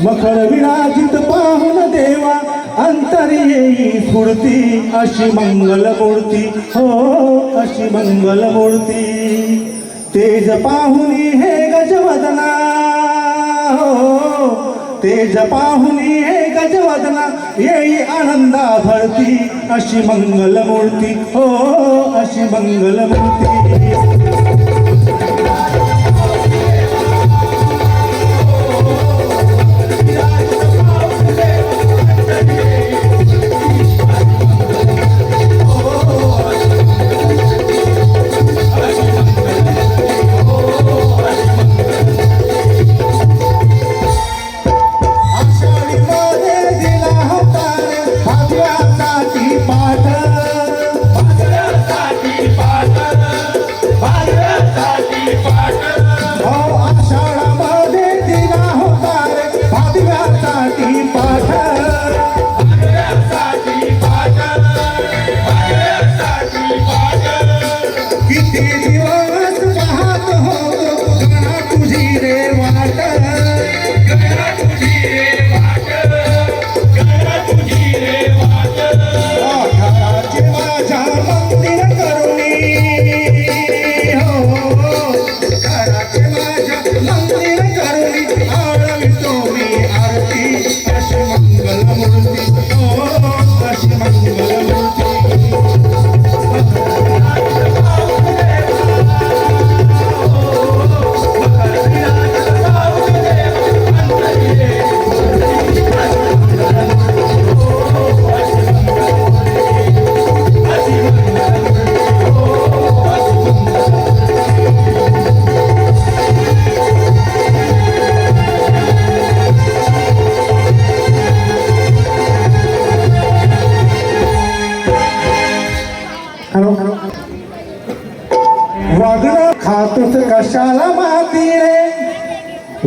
मखर विराजित पाहून देवा अंतर येई स्फूर्ती अशी मंगल मूर्ती. हो अशी मंगल मूर्ती. तेज पाहुनी हे गजवदना. हो तेज पाहुनी हे गजवदना. येई आनंदा भरती अशी मंगल मूर्ती. हो अशी मंगल मूर्ती.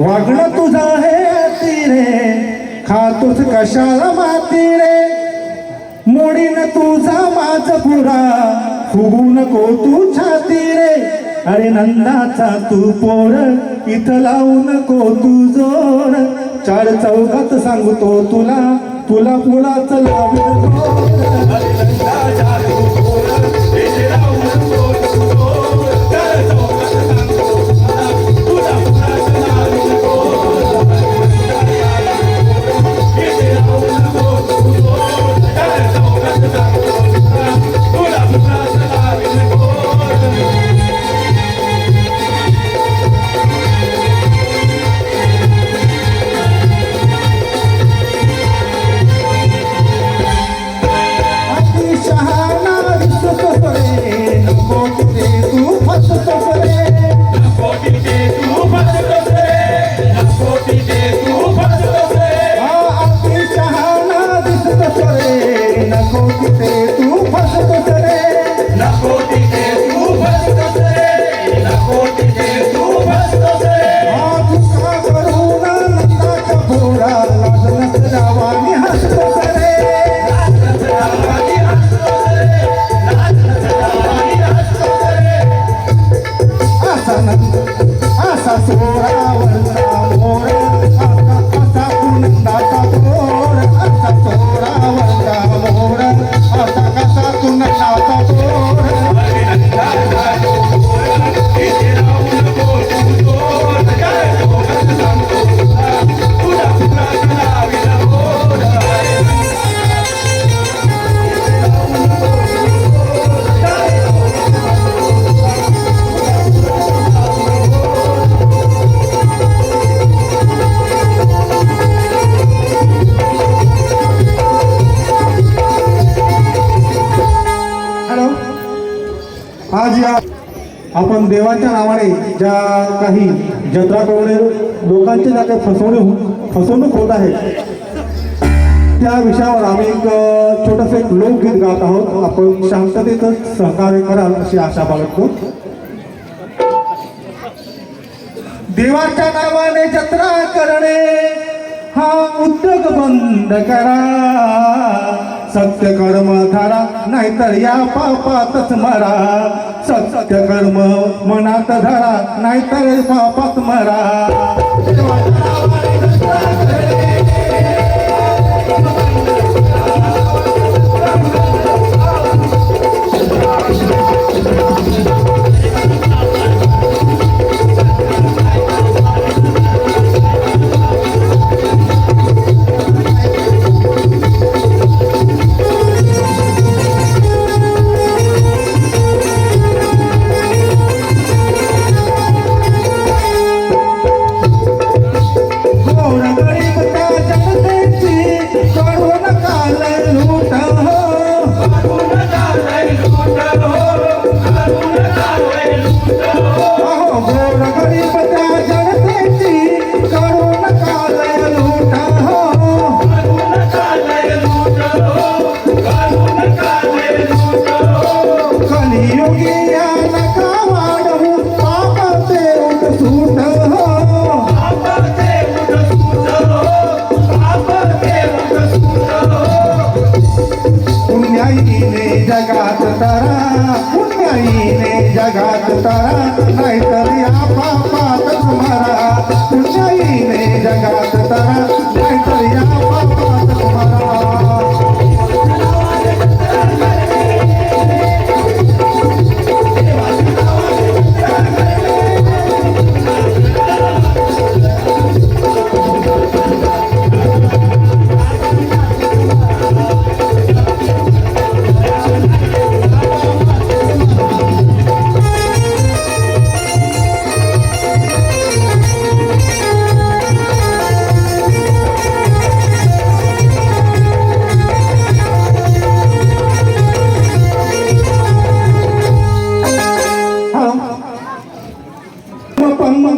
वागणं तुझा हे अति रे खातोस कशाला माती रे मोडीन तुझा माझ पुरा. फुगू नको तू छाती रे अरे नंदाचा तू पोर इथं लावू नको तू जोर. चार चौघात सांगतो तुला तुला पुलाच अति आपण देवाच्या नावाने ज्या काही जत्रा करून लोकांची ज्या काही फसवणूक फसवणूक होत आहे. त्या विषयावर आम्ही एक छोटंसं एक लोकगीत गात आहोत. आपण शांततेतच सहकार्य कराल अशी आशा बाळगतो. देवाच्या नावाने जत्रा करणे हा उद्योग बंद करा. सत्य कर्म धरा नाहीतर या पापातच मरा. सत्य कर्म मनात धरा नाहीतर पापात मरा.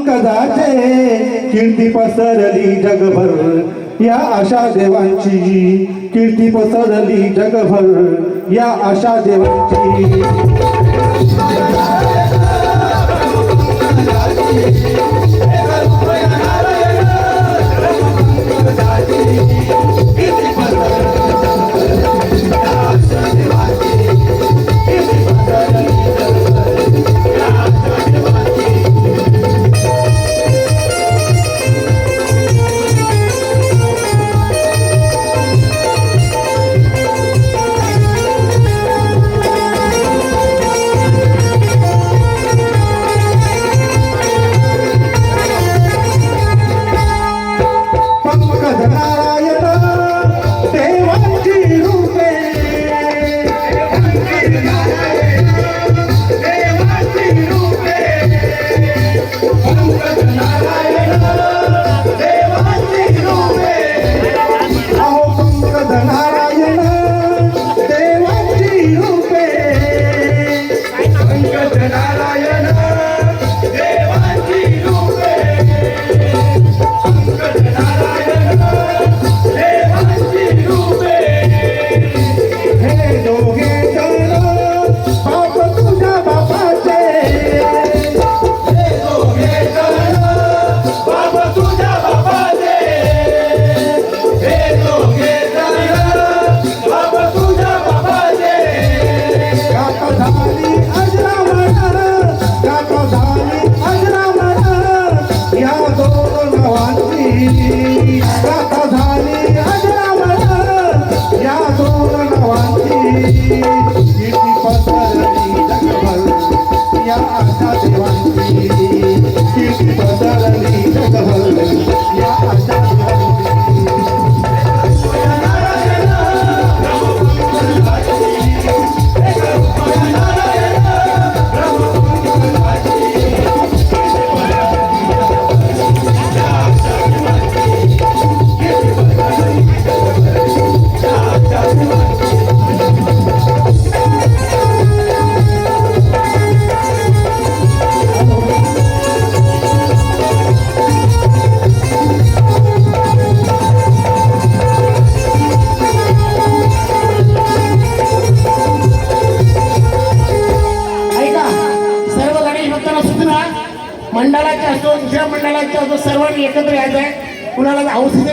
पंकजाचे कीर्ती पसरली जगभर. या आशा देवांची कीर्ती पसरली जगभर. या आशा देवांची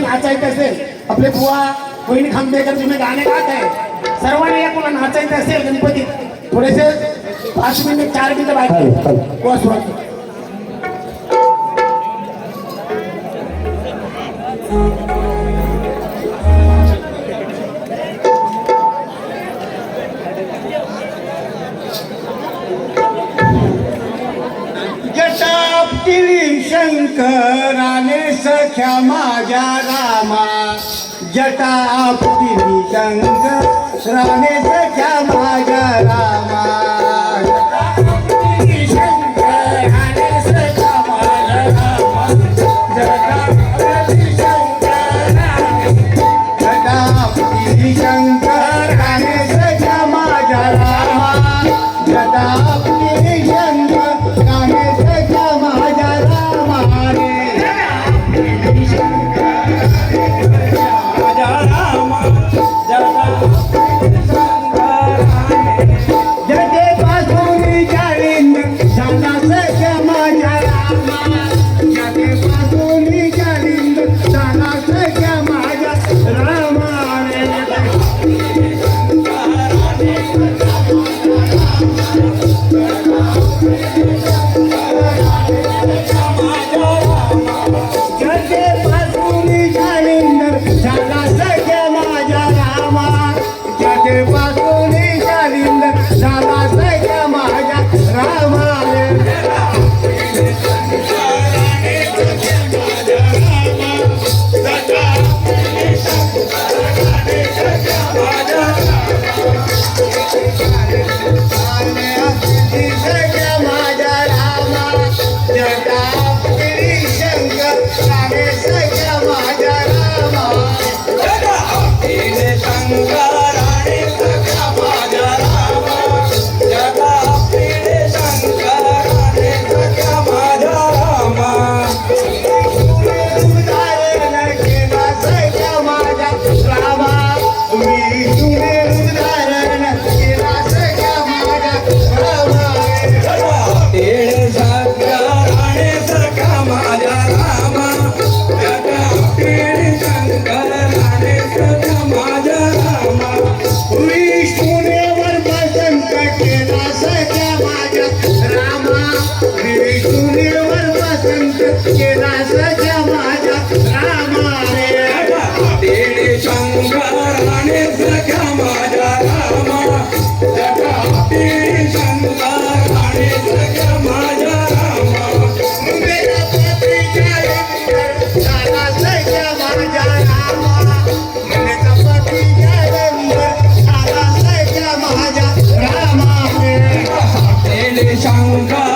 नाचायचं असेल आपले बुवा बहिणी खांबेकर तुम्ही गाणे गात आहे. सर्वांनी या कुणा नाचायचं असेल गणपतीत थोडेसे पाच मिनिट चार मिनिटं बाकी बस जटापटिली शंकराने सख्या माझ्या रामा जटापटिली राणे सख्या माझ्या रामा. সংখ্যা